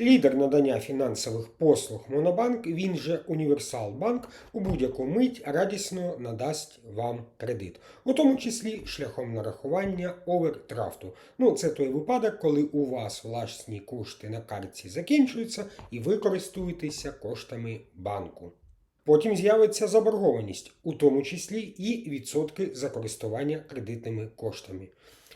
Лідер надання фінансових послуг Монобанк, він же Універсалбанк, у будь-яку мить радісно надасть вам кредит, у тому числі шляхом нарахування овертрафту. Ну, це той випадок, коли у вас власні кошти на картці закінчуються і ви користуєтеся коштами банку. Потім з'явиться заборгованість, у тому числі і відсотки за користування кредитними коштами.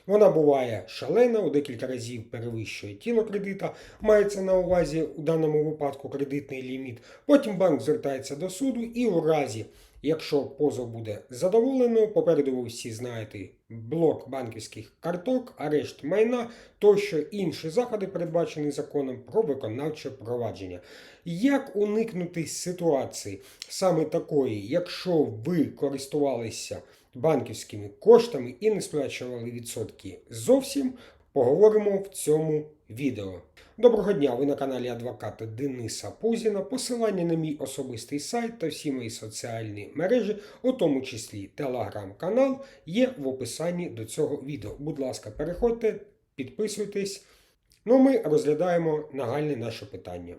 Вона буває шалена, у декілька разів перевищує тіло кредита, мається на увазі у даному випадку кредитний ліміт. Потім банк звертається до суду і у разі, якщо позов буде задоволено, попереду ви всі знаєте блок банківських карток, арешт майна тощо інші заходи, передбачені законом про виконавче провадження. Як уникнути ситуації саме такої, якщо ви користувалися банківськими коштами і не сплачували відсотки зовсім, поговоримо в цьому відео. Доброго дня! Ви на каналі адвоката Дениса Пузіна. Посилання на мій особистий сайт та всі мої соціальні мережі, у тому числі телеграм-канал, є в описанні до цього відео. Будь ласка, переходьте, підписуйтесь. Ну, ми розглядаємо нагальне наше питання.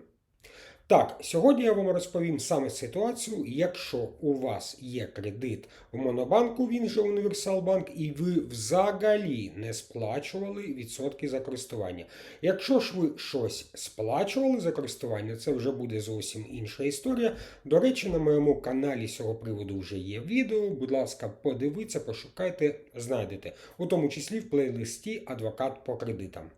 Так, сьогодні я вам розповім саме ситуацію, якщо у вас є кредит в Монобанку, він же Універсалбанк, і ви взагалі не сплачували відсотки за користування. Якщо ж ви щось сплачували за користування, це вже буде зовсім інша історія. До речі, на моєму каналі з цього приводу вже є відео. Будь ласка, подивіться, пошукайте, знайдете, у тому числі в плейлисті Адвокат по кредитам.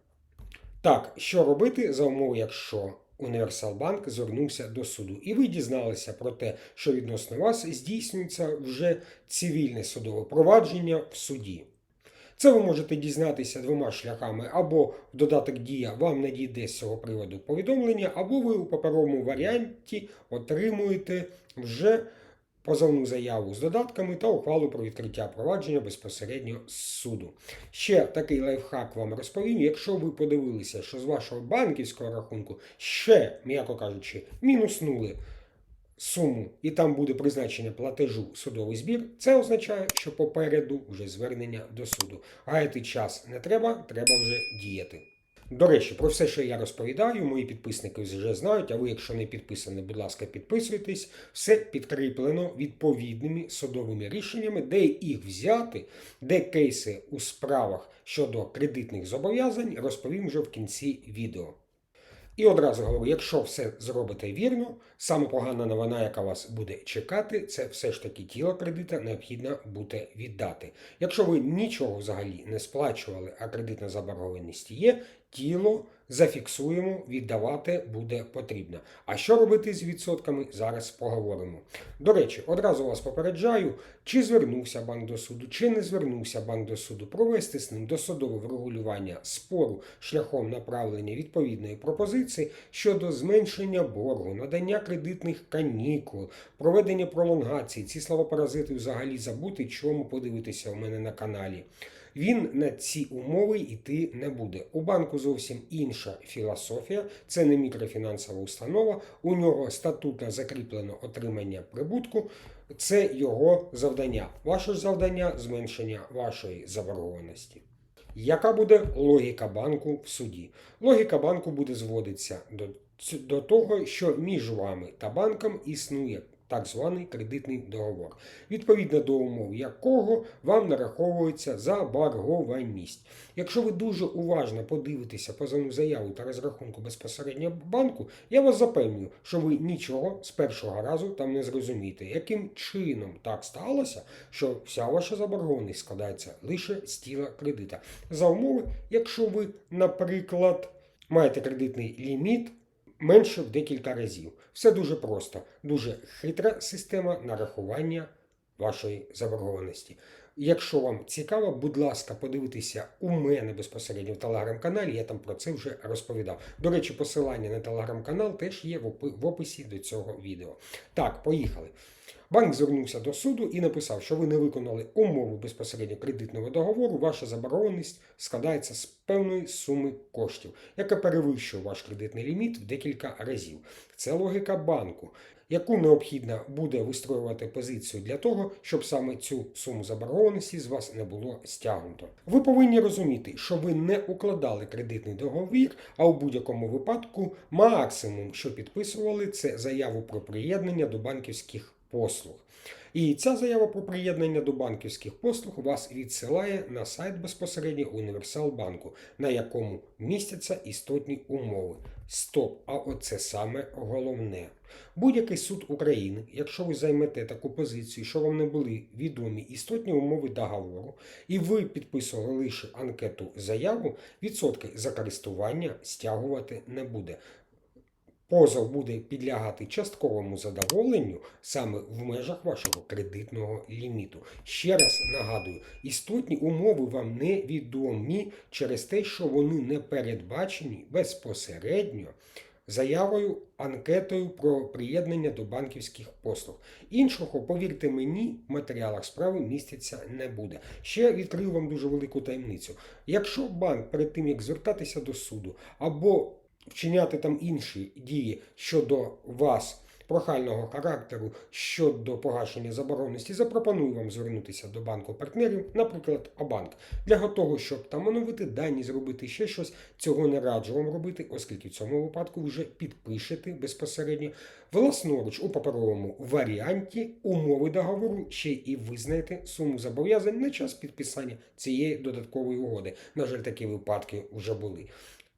Так, що робити за умови, якщо Універсалбанк звернувся до суду, і ви дізналися про те, що відносно вас здійснюється вже цивільне судове провадження в суді. Це ви можете дізнатися двома шляхами, або в додаток Дія вам надійде з цього приводу повідомлення, або ви у паперовому варіанті отримуєте вже позовну заяву з додатками та ухвалу про відкриття провадження безпосередньо з суду. Ще такий лайфхак вам розповім. Якщо ви подивилися, що з вашого банківського рахунку ще, м'яко кажучи, мінуснули суму і там буде призначення платежу судовий збір, це означає, що попереду вже звернення до суду. Гаяти час не треба, треба вже діяти. До речі, про все, що я розповідаю, мої підписники вже знають, а ви, якщо не підписані, будь ласка, підписуйтесь. Все підкріплено відповідними судовими рішеннями, де їх взяти, де кейси у справах щодо кредитних зобов'язань, розповім вже в кінці відео. І одразу говорю, якщо все зробите вірно, саме погана новина, яка вас буде чекати, це все ж таки тіло кредита необхідно буде віддати. Якщо ви нічого взагалі не сплачували, а кредитна заборгованість є, тіло зафіксуємо, віддавати буде потрібно. А що робити з відсотками, зараз поговоримо. До речі, одразу вас попереджаю, чи звернувся банк до суду, чи не звернувся банк до суду, провести з ним досудове врегулювання спору шляхом направлення відповідної пропозиції щодо зменшення боргу, надання кредитних канікул, проведення пролонгації. Ці словопаразити взагалі забути, чому подивитися у мене на каналі. Він на ці умови йти не буде. У банку зовсім інша філософія, це не мікрофінансова установа. У нього статутно закріплено отримання прибутку. Це його завдання. Ваше завдання зменшення вашої заборгованості. Яка буде логіка банку в суді? Логіка банку буде зводитися до, до того, що між вами та банком існує так званий кредитний договор, відповідно до умов якого вам нараховується заборгованість. Якщо ви дуже уважно подивитеся позовну заяву та розрахунку безпосередньо банку, я вас запевню, що ви нічого з першого разу там не зрозумієте, яким чином так сталося, що вся ваша заборгованість складається лише з тіла кредита. За умови, якщо ви, наприклад, маєте кредитний ліміт менше в декілька разів. Все дуже просто, дуже хитра система нарахування вашої заборгованості. Якщо вам цікаво, будь ласка, подивитися у мене безпосередньо в телеграм-каналі, я там про це вже розповідав. До речі, посилання на телеграм-канал теж є в описі до цього відео. Так, поїхали. Банк звернувся до суду і написав, що ви не виконали умови безпосередньо кредитного договору. Ваша заборгованість складається з певної суми коштів, яка перевищує ваш кредитний ліміт в декілька разів. Це логіка банку, яку необхідно буде вистроювати позицію для того, щоб саме цю суму заборгованості з вас не було стягнуто. Ви повинні розуміти, що ви не укладали кредитний договір, а у будь-якому випадку максимум, що підписували, це заяву про приєднання до банківських послуг. І ця заява про приєднання до банківських послуг вас відсилає на сайт безпосередньо Універсалбанку, на якому містяться істотні умови. Стоп, а оце саме головне. Будь-який суд України, якщо ви займете таку позицію, що вам не були відомі істотні умови договору, і ви підписували лише анкету заяву, відсотки за користування стягувати не буде. Позов буде підлягати частковому задоволенню саме в межах вашого кредитного ліміту. Ще раз нагадую, істотні умови вам не відомі через те, що вони не передбачені безпосередньо заявою, анкетою про приєднання до банківських послуг. Іншого, повірте мені, в матеріалах справи міститься не буде. Ще відкрию вам дуже велику таємницю. Якщо банк перед тим як звертатися до суду або вчиняти там інші дії щодо вас прохального характеру щодо погашення заборонності, запропоную вам звернутися до банку партнерів, наприклад, Абанк, для того, щоб там оновити дані, зробити ще щось. Цього не раджу вам робити, оскільки в цьому випадку ви вже підпишете безпосередньо власноруч у паперовому варіанті умови договору ще і визнаєте суму зобов'язань на час підписання цієї додаткової угоди. На жаль, такі випадки вже були.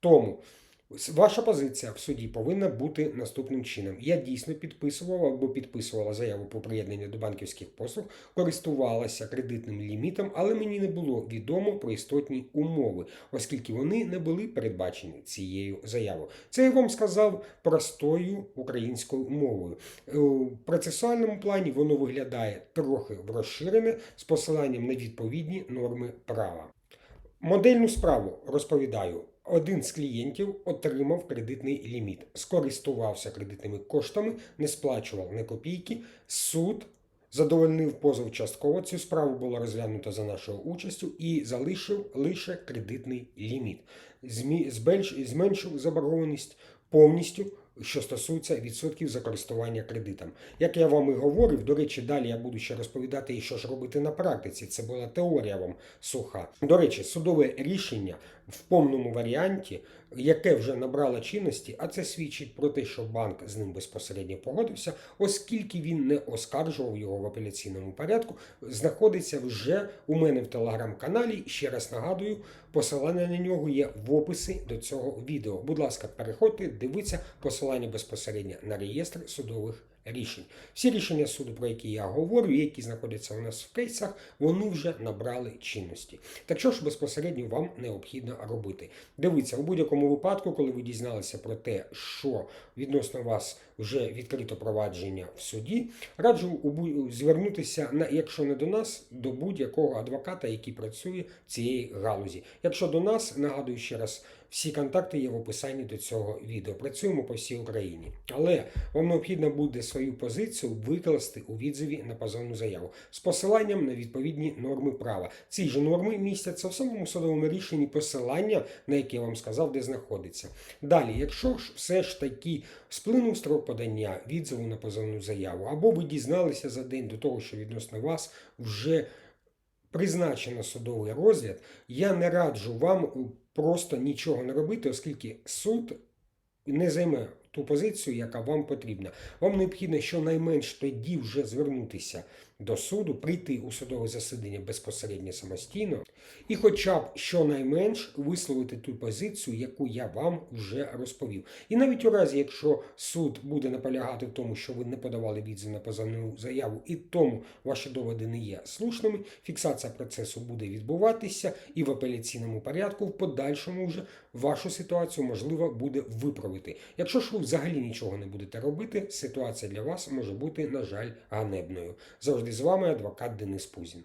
Тому. Ваша позиція в суді повинна бути наступним чином. Я дійсно підписував або підписувала заяву про приєднання до банківських послуг, користувалася кредитним лімітом, але мені не було відомо про істотні умови, оскільки вони не були передбачені цією заявою. Це я вам сказав простою українською мовою. У процесуальному плані воно виглядає трохи розширене з посиланням на відповідні норми права. Модельну справу розповідаю. Один з клієнтів отримав кредитний ліміт, скористувався кредитними коштами, не сплачував ні копійки. Суд задовольнив позов частково. Цю справу було розглянуто за нашою участю і залишив лише кредитний ліміт. Зменшив заборгованість повністю. Що стосується відсотків за користування кредитом. Як я вам і говорив, до речі, далі я буду ще розповідати, і що ж робити на практиці. Це була теорія вам суха. До речі, судове рішення в повному варіанті, яке вже набрало чинності, а це свідчить про те, що банк з ним безпосередньо погодився, оскільки він не оскаржував його в апеляційному порядку, знаходиться вже у мене в телеграм-каналі. Ще раз нагадую, посилання на нього є в описі до цього відео. Будь ласка, переходьте, дивіться посилання безпосередньо на реєстр судових рішень. Всі рішення суду, про які я говорю, які знаходяться у нас в кейсах, вони вже набрали чинності. Так що ж безпосередньо вам необхідно робити? Дивіться, у будь-якому випадку, коли ви дізналися про те, що відносно вас вже відкрито провадження в суді, раджу звернутися на, якщо не до нас, до будь-якого адвоката, який працює в цій галузі. Якщо до нас, нагадую ще раз. Всі контакти є в описанні до цього відео. Працюємо по всій Україні. Але вам необхідно буде свою позицію викласти у відзиві на позовну заяву з посиланням на відповідні норми права. Ці ж норми містяться в самому судовому рішенні посилання, на яке я вам сказав, де знаходиться. Далі, якщо ж все ж таки сплинув строк подання відзиву на позовну заяву, або ви дізналися за день до того, що відносно вас вже призначено судовий розгляд, я не раджу вам просто нічого не робити, оскільки суд не займе ту позицію, яка вам потрібна. Вам необхідно щонайменш тоді вже звернутися до суду, прийти у судове засідання безпосередньо самостійно, і хоча б щонайменш висловити ту позицію, яку я вам вже розповів. І навіть у разі, якщо суд буде наполягати в тому, що ви не подавали відзив на позовну заяву, і тому ваші доводи не є слушними, фіксація процесу буде відбуватися, і в апеляційному порядку в подальшому вже вашу ситуацію можливо буде виправити. Якщо ж ви взагалі нічого не будете робити, ситуація для вас може бути, на жаль, ганебною. Завжди з вами адвокат Денис Пузін.